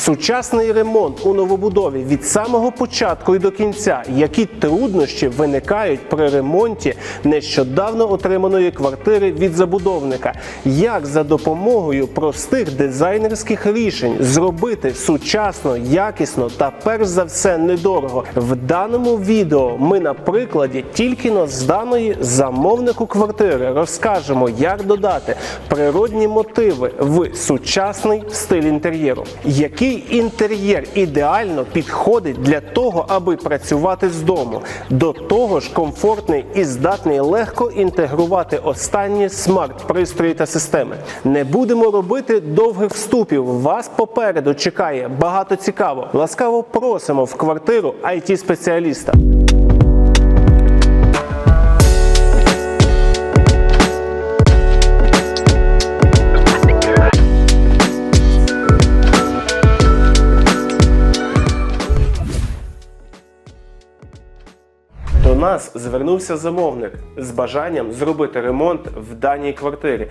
Сучасний ремонт у новобудові від самого початку і до кінця. Які труднощі виникають при ремонті нещодавно отриманої квартири від забудовника? Як за допомогою простих дизайнерських рішень зробити сучасно, якісно та перш за все недорого? В даному відео ми на прикладі тільки но зданої замовнику квартири розкажемо, як додати природні мотиви в сучасний стиль інтер'єру. Який інтер'єр ідеально підходить для того, аби працювати з дому? До того ж, комфортний і здатний легко інтегрувати останні смарт-пристрої та системи. Не будемо робити довгих вступів. Вас попереду чекає багато цікаво. Ласкаво просимо в квартиру it спеціаліста. Нас звернувся замовник з бажанням зробити ремонт в даній квартирі.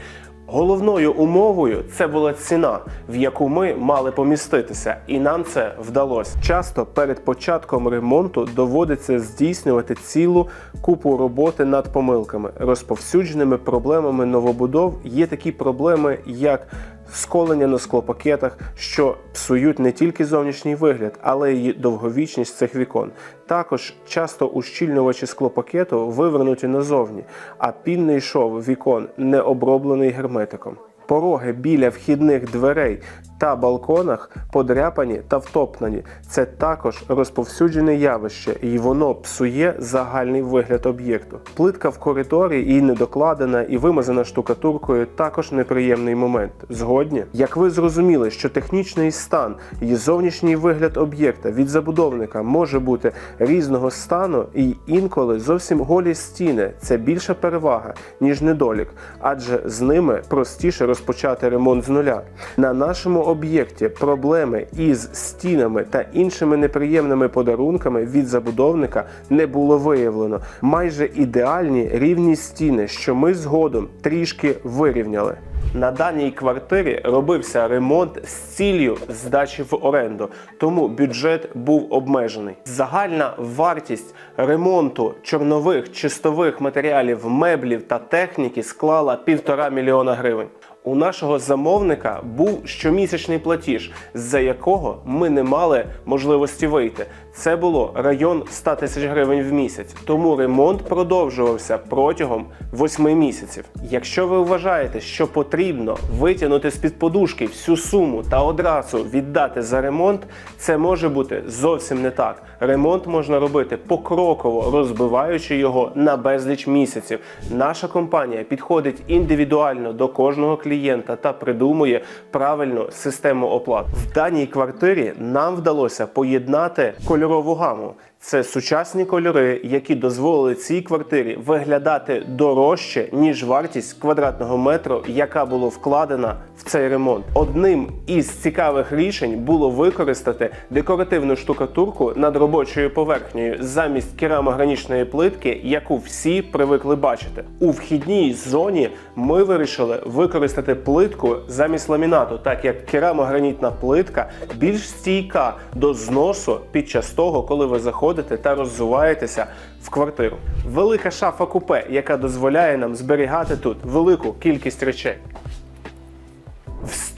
Головною умовою це була ціна, в яку ми мали поміститися, і нам це вдалося. Часто перед початком ремонту доводиться здійснювати цілу купу роботи над помилками. Розповсюдженими проблемами новобудов є такі проблеми, як сколення на склопакетах, що псують не тільки зовнішній вигляд, але й довговічність цих вікон. Також часто ущільнювачі склопакету вивернуті назовні, а пінний шов вікон не оброблений герметиком. Пороги біля вхідних дверей та балконах подряпані та втоптані. Це також розповсюджене явище, і воно псує загальний вигляд об'єкту. Плитка в коридорі і недокладена, і вимазана штукатуркою також неприємний момент. Згодні, як ви зрозуміли, що технічний стан і зовнішній вигляд об'єкта від забудовника може бути різного стану, і інколи зовсім голі стіни це більша перевага, ніж недолік, адже з ними простіше розпочати ремонт з нуля. На нашому об'єкті проблеми із стінами та іншими неприємними подарунками від забудовника не було виявлено. Майже ідеальні рівні стіни, що ми згодом трішки вирівняли. На даній квартирі робився ремонт з ціллю здачі в оренду, тому бюджет був обмежений. Загальна вартість ремонту чорнових чистових матеріалів, меблів та техніки склала півтора мільйона гривень. У нашого замовника був щомісячний платіж, з-за якого ми не мали можливості вийти. Це було район 100 тисяч гривень в місяць, тому ремонт продовжувався протягом 8 місяців. Якщо ви вважаєте, що потрібно витягнути з-під подушки всю суму та одразу віддати за ремонт, це може бути зовсім не так. Ремонт можна робити покроково, розбиваючи його на безліч місяців. Наша компанія підходить індивідуально до кожного клієнта та придумує правильну систему оплат. В даній квартирі нам вдалося поєднати кольорову гаму. Це сучасні кольори, які дозволили цій квартирі виглядати дорожче ніж вартість квадратного метру, яка була вкладена в цей ремонт. Одним із цікавих рішень було використати декоративну штукатурку над робочою поверхнею замість керамогранічної плитки, яку всі привикли бачити. У вхідній зоні ми вирішили використати плитку замість ламінату, так як керамогранітна плитка більш стійка до зносу під час того, коли ви заходите та роззуваєтеся в квартиру. Велика шафа купе, яка дозволяє нам зберігати тут велику кількість речей.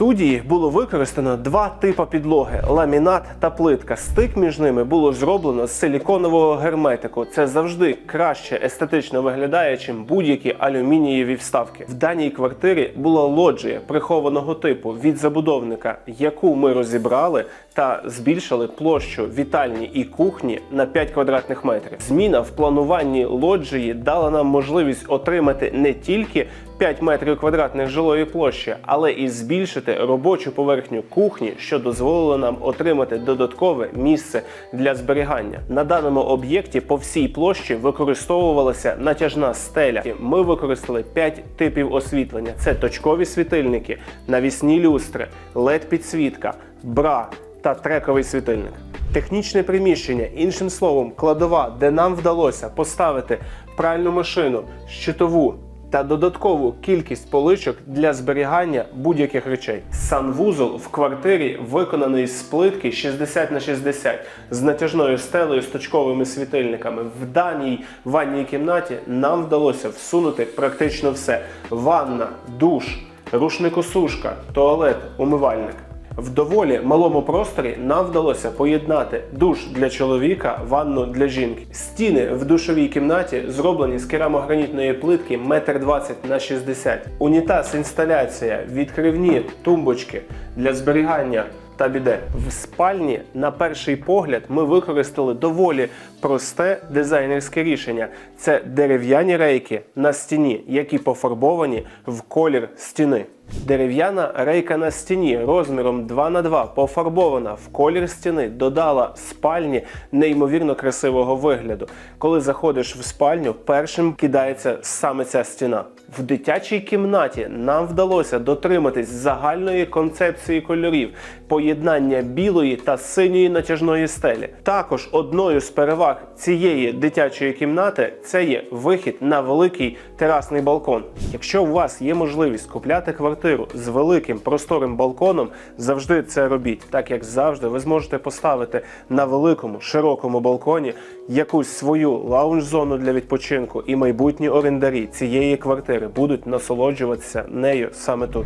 Студії було використано два типи підлоги: ламінат та плитка. Стик між ними було зроблено з силіконового герметику. Це завжди краще естетично виглядає, чим будь-які алюмінієві вставки. В даній квартирі була лоджія прихованого типу від забудовника, яку ми розібрали та збільшили площу вітальні і кухні на 5 квадратних метрів. Зміна в плануванні лоджії дала нам можливість отримати не тільки 5 метрів квадратних жилої площі, але і збільшити робочу поверхню кухні, що дозволило нам отримати додаткове місце для зберігання. На даному об'єкті по всій площі використовувалася натяжна стеля. Ми використали 5 типів освітлення: це точкові світильники, навісні люстри, led підсвітка, бра та трековий світильник. Технічне приміщення, іншим словом, кладова, де нам вдалося поставити пральну машину, щитову, та додаткову кількість поличок для зберігання будь-яких речей. Санвузол в квартирі виконаний з плитки 60 на 60 з натяжною стелею з точковими світильниками. В даній ванній кімнаті нам вдалося всунути практично все: ванна, душ, рушникосушка, туалет, умивальник. В доволі малому просторі нам вдалося поєднати душ для чоловіка, ванну для жінки. Стіни в душовій кімнаті зроблені з керамогранітної плитки 1,20 на 60 Унітаз інсталяція, відкривні тумбочки для зберігання та біде. В спальні, на перший погляд, ми використали доволі просте дизайнерське рішення. Це дерев'яні рейки на стіні, які пофарбовані в колір стіни. Дерев'яна рейка на стіні розміром 2 на 2 пофарбована в колір стіни, додала спальні неймовірно красивого вигляду. Коли заходиш в спальню, першим кидається саме ця стіна. В дитячій кімнаті нам вдалося дотриматись загальної концепції кольорів, поєднання білої та синьої натяжної стелі. Також одною з переваг цієї дитячої кімнати це є вихід на великий терасний балкон. Якщо у вас є можливість купляти квартиру з великим просторим балконом, завжди це робіть. Так як завжди, ви зможете поставити на великому широкому балконі якусь свою лаунж-зону для відпочинку, і майбутні орендарі цієї квартири будуть насолоджуватися нею саме тут.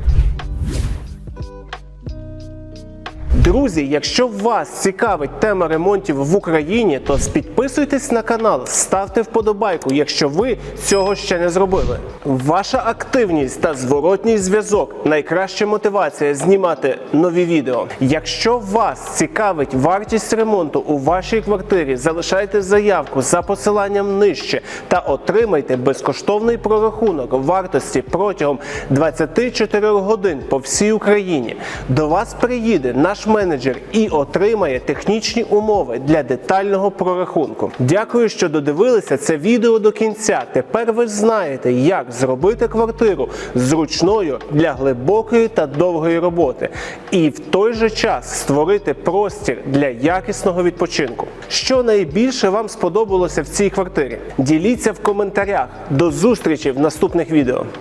Друзі, якщо вас цікавить тема ремонтів в Україні, то підписуйтесь на канал, ставте вподобайку, якщо ви цього ще не зробили. Ваша активність та зворотній зв'язок найкраща мотивація знімати нові відео. Якщо вас цікавить вартість ремонту у вашій квартирі, залишайте заявку за посиланням нижче та отримайте безкоштовний прорахунок вартості протягом 24 годин по всій Україні. До вас приїде наш менеджер і отримає технічні умови для детального прорахунку. Дякую, що додивилися це відео до кінця. Тепер ви знаєте, як зробити квартиру зручною для глибокої та довгої роботи, і в той же час створити простір для якісного відпочинку. Що найбільше вам сподобалося в цій квартирі? Діліться в коментарях. До зустрічі в наступних відео.